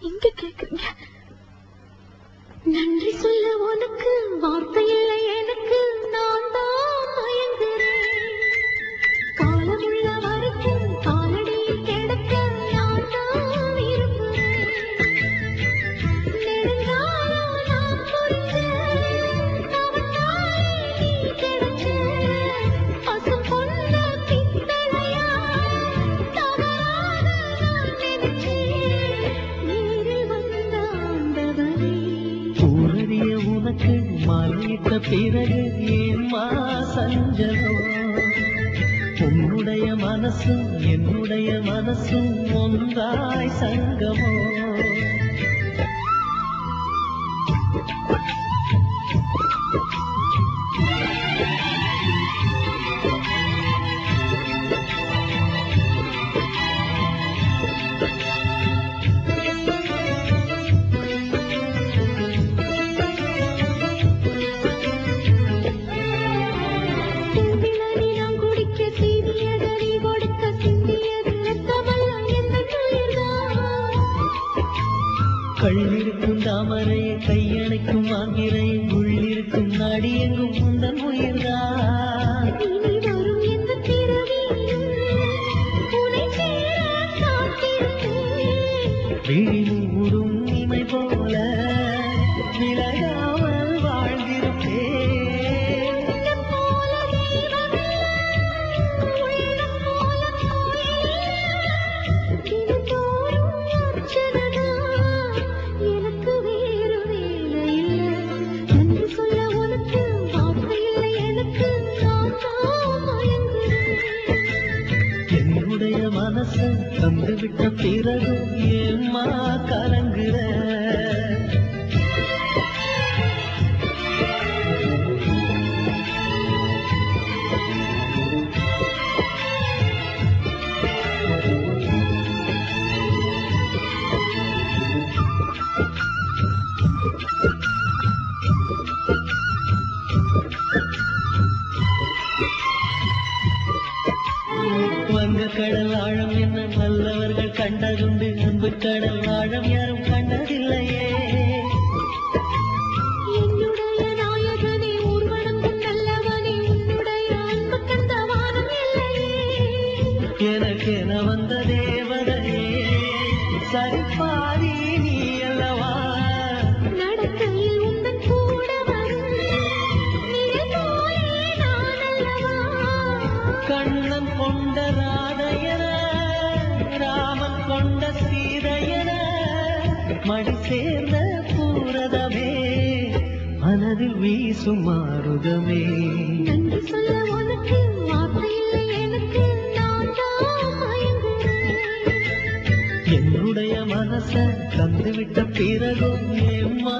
இங்க கேக்குறீங்க? நன்றி சொல்ல உனக்கு வார்த்தை இல்லை. மாறிட்ட பிறகு ஏம்மா சஞ்சலம் உன்னுடைய மனசும் என்னுடைய மனசும் ஒன்றாய் சங்கமோ கள்ளிருக்கும் தாமரையை கையணைக்கும் ஆங்கிரை உள்ளிருக்கும் நாடி எங்கும் முந்தன் உயிர்தான் விழி மூடும் என்னுடைய மனசு தந்துவிட்ட பிறகு ஏம்மா கலங்குற? நல்லவர்கள் கண்டதுண்டு. அன்பு கடல் ஆழம் யாரும் கண்டதில்லையே. கண்ட எனக்கென வந்த தேவதையே நீ அல்லவா? நடக்கையில் உந்தன் கூட சீதையன மடி சேர்ந்த பூரதமே மனதில் வீசும் மாறுதமே நன்றி சொல்ல உனக்கு எனக்கு என்னுடைய மனச தந்துவிட்ட பிறகும் ஏம்மா